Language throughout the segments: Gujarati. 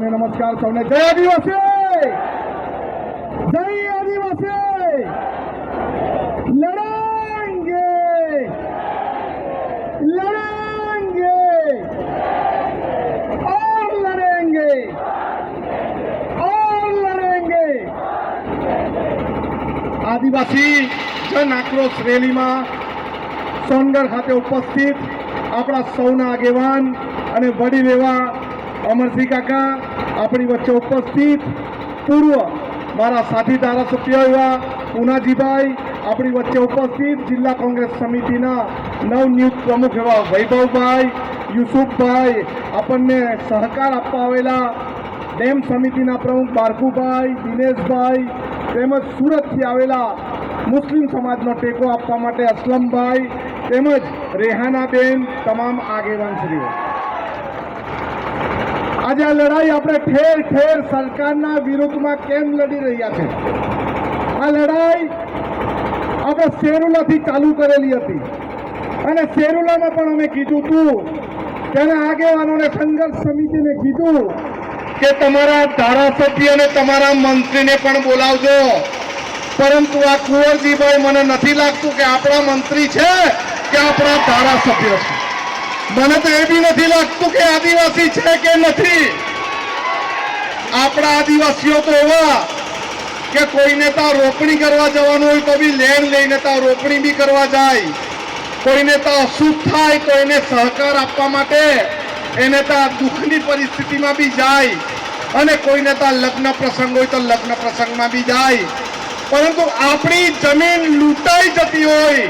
નમસ્કાર સૌને. જય આદિવાસી! જય આદિવાસી! લડાંગે! લડાંગે! ઓર લડેંગે! ઓર લડેંગે! આદિવાસી જન આક્રોશ રેલીમાં સોનગઢ ખાતે ઉપસ્થિત આપણા સૌના આગેવાન અને વડીલ એવા અમરસિંહ કાકા આપણી વચ્ચે ઉપસ્થિત પૂર્વ મારા સાથી ધારાસભ્ય એવા ઉનાજીભાઈ આપણી વચ્ચે ઉપસ્થિત જિલ્લા કોંગ્રેસ સમિતિના નવનિયુક્ત પ્રમુખ એવા વૈભવભાઈ, યુસુફભાઈ, આપણને સહકાર આપવા આવેલા ડેમ સમિતિના પ્રમુખ બારકુભાઈ દિનેશભાઈ, તેમજ સુરતથી આવેલા મુસ્લિમ સમાજનો ટેકો આપવા માટે અસલમભાઈ, તેમજ રેહાનાબેન, તમામ આગેવાનશ્રીઓ. આજે આ લડાઈ આપણે ઠેર ઠેર સરકારના વિરુદ્ધમાં કેમ લડી રહ્યા છે? આ લડાઈ આપણે શેરુલાથી ચાલુ કરેલી હતી. અને શેરુલામાં પણ અમે કીધું હતું તેના આગેવાનોને સંઘર્ષ સમિતિને કીધું કે તમારા ધારાસભ્ય અને તમારા મંત્રીને પણ બોલાવજો. પરંતુ આ કુંવરજીભાઈ, મને નથી લાગતું કે આપણા મંત્રી છે કે આપણા ધારાસભ્ય છે. મને તો એ બી નથી લાગતું કે આદિવાસી છે કે નથી. આપણા આદિવાસીઓ તો એવા કે કોઈને ત્યાં રોપણી કરવા જવાનું હોય તો બી લેન લઈને ત્યાં રોપણી બી કરવા જાય. કોઈને ત્યાં અશુભ થાય તો એને સહકાર આપવા માટે એને ત્યાં દુઃખની પરિસ્થિતિમાં બી જાય. અને કોઈને ત્યાં લગ્ન પ્રસંગ હોય તો લગ્ન પ્રસંગમાં બી જાય. પરંતુ આપણી જમીન લૂંટાઈ જતી હોય,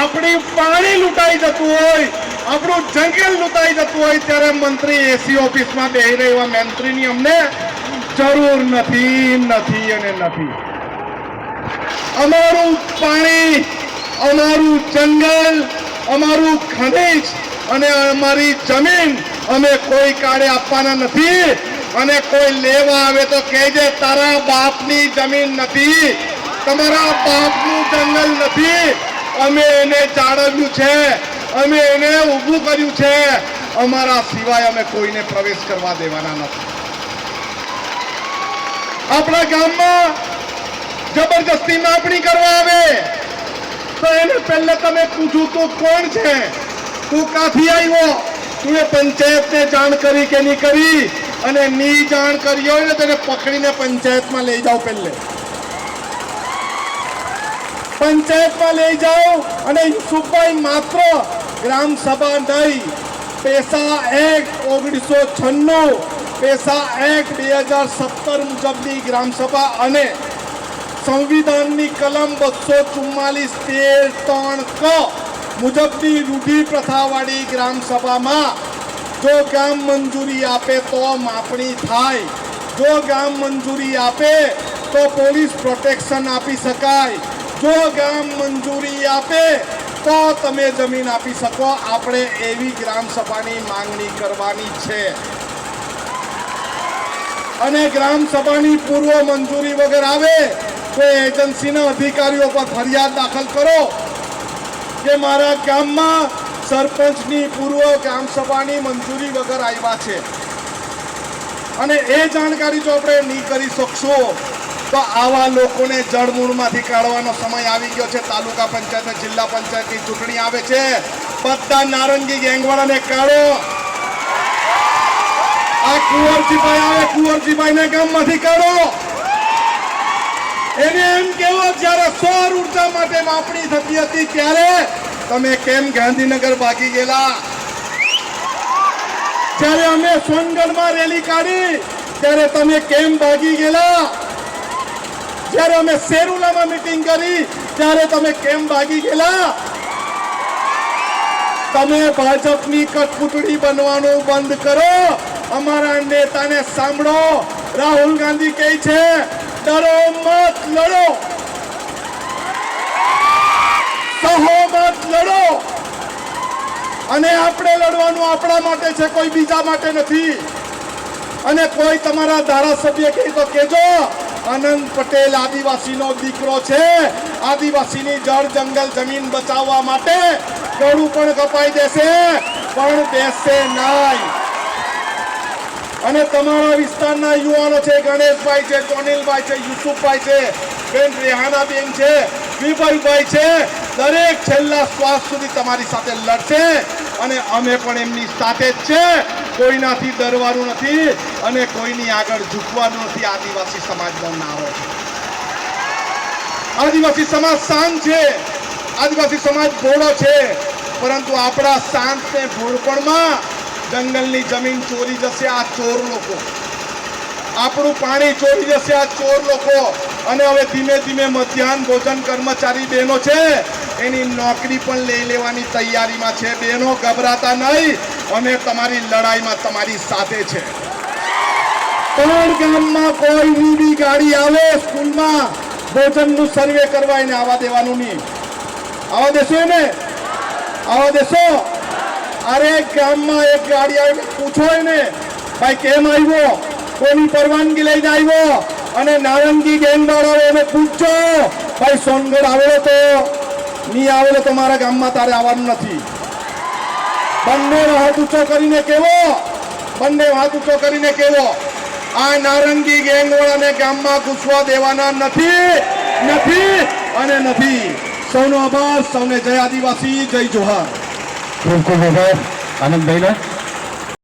આપણી પાણી લૂંટાઈ જતું હોય આપણું જંગલ લૂંટાઈ જતું હોય ત્યારે મંત્રી એસી ઓફિસમાં બેહી રહી એવા મંત્રીની અમને જરૂર નથી નથી અને નથી. અમારું પાણી, અમારું જંગલ, અમારું ખનીજ અને અમારી જમીન અમે કોઈ કાળે આપવાના નથી અને કોઈ લેવા આવે તો કહેજે, તારા બાપની જમીન નથી, તમારા બાપનું જંગલ નથી, અમે એને જાળવ્યું છે. અમે એને ઊભું કર્યું છે. અમારા સિવાય અમે કોઈને પ્રવેશ કરવા દેવાના નથી. આપણા ગામમાં જબરજસ્તી માપણી કરવા આવે, તો એને પહેલે તમે પૂછું તું કોણ છે? તું કાથી આવ્યો? તું એ પંચાયતને જાણ કરી કે નહીં કરી? અને ની જાણ કરી હોય ને તેને પકડીને પંચાયતમાં લઈ જાઓ પહેલે. પંચાયતમાં લઈ જાઓ અને યુસુફભાઈ માત્ર ગ્રામ સભા નહીં. પેસા એક્ટ ઓગણીસો છન્નું, પેસા એક્ટ બે હજાર સત્તર મુજબની ગ્રામસભા અને સંવિધાનની કલમ બસો ચુમ્માલીસ તેર ત્રણ ક મુજબની રૂઢિ પ્રથાવાળી ગ્રામસભામાં જો ગામ મંજૂરી આપે તો માપણી થાય. જો ગામ મંજૂરી આપે તો પોલીસ પ્રોટેક્શન આપી શકાય. જો ગામ મંજૂરી આપે તો તમે જમીન આપી શકો. આપણે એવી ગ્રામ સભાની માંગણી કરવાની છે. અને ગ્રામ સભાની પૂર્વ મંજૂરી વગર આવે તો એજન્સીના અધિકારીઓ પર ફરિયાદ દાખલ કરો. કે મારા ગામમાં સરપંચની પૂર્વ ગ્રામ સભાની મંજૂરી વગર આવ્યા છે. અને એ જાણકારી જો આપણે નહીં કરી શકશું તો આવા લોકોને જળમૂળમાંથી કાઢવાનો સમય આવી ગયો છે. તાલુકા પંચાયત જિલ્લા પંચાયતની ચૂંટણી આવે છે. બધા નારંગી ગેંગવાળાને કાઢો. આ કુંવરજીભાઈ આવે, કુંવરજીભાઈને ગામમાંથી કાઢો. એને એમ કેવો જ્યારે સૌર ઊર્જા માટે માપણી થતી હતી ત્યારે તમે કેમ ગાંધીનગર ભાગી ગયેલા? જ્યારે અમે સોનગઢમાં રેલી કાઢી, ત્યારે તમે કેમ ભાગી ગયેલા? જ્યારે અમે શેરુલામાં મીટિંગ કરી, ત્યારે તમે કેમ ભાગી ગયેલા? તમે ભાજપની કઠપૂતળી બનવાનું બંધ કરો. અમારા નેતાને સાંભળો. રાહુલ ગાંધી કહે છે, ડરો મત લડો. સહોમત લડો. અને આપણે લડવાનું આપણા માટે છે, કોઈ બીજા માટે નથી. અને કોઈ તમારા ધારાસભ્ય કહે તો કેજો આનંદ પટેલ આદિવાસીનો દીકરો છે. આદિવાસીની જળ જંગલ જમીન બચાવવા માટે ગળું પણ કપાઈ દેશે, પણ બેસશે નહીં. અને તમારા વિસ્તારના યુવાનો છે, ગણેશભાઈ છે ચોનિલભાઈ છે, યુસુફભાઈ છે, બેન રેહાનાબેન છે વિપલભાઈ છે, દરેક છેલ્લા શ્વાસ સુધી તમારી સાથે લડશે અને અમે પણ એમની સાથે જ છે. કોઈનાથી ડરવાનું નથી અને કોઈની આગળ ઝૂકવાનું નથી. આદિવાસી સમાજનો નારો છે. આદિવાસી સમાજ શાંત છે. આદિવાસી સમાજ ભોળો છે. પરંતુ આપણા શાંતને ભોળપણમાં જંગલની જમીન ચોરી જશે, આ ચોર લોકો. આપણું પાણી ચોરી જશે, આ ચોર લોકો. અને હવે ધીમે ધીમે મધ્યાહન ભોજન કર્મચારી બહેનો છે. એની નોકરી પણ લઈ લેવાની તૈયારીમાં છે. બહેનો ગભરાતા નહીં અને તમારી લડાઈમાં તમારી સાથે છે. ત્રણ ગામમાં કોઈની બી ગાડી આવે, સ્કૂલમાં ભોજનનું સર્વે કરવા એને આવવા દેવાનું નહીં. આવવા દેશો એને? આવવા દેશો? અરે ગામમાં એક ગાડી આવી પૂછો એને, ભાઈ, કેમ આવ્યો? કોની પરવાનગી લઈને આવ્યો? અને નારંગી ગેંગવાળો એને પૂછજો, ભાઈ, સોનગઢ આવેલો તો? નહીં આવેલો તો મારા ગામમાં તારે આવવાનું નથી. બંને હાથ ઊંચો કરીને કેવો? બંને હાથ ઊંચો કરીને કેવો? આ નારંગી ગેંગ વાળાને ગામમાં ઘૂસવા દેવાના નથી નથી અને નથી. સૌનો આભાર, સૌને જય આદિવાસી, જય જોહાર. ખૂબ ખૂબ આભાર આનંદભાઈનો?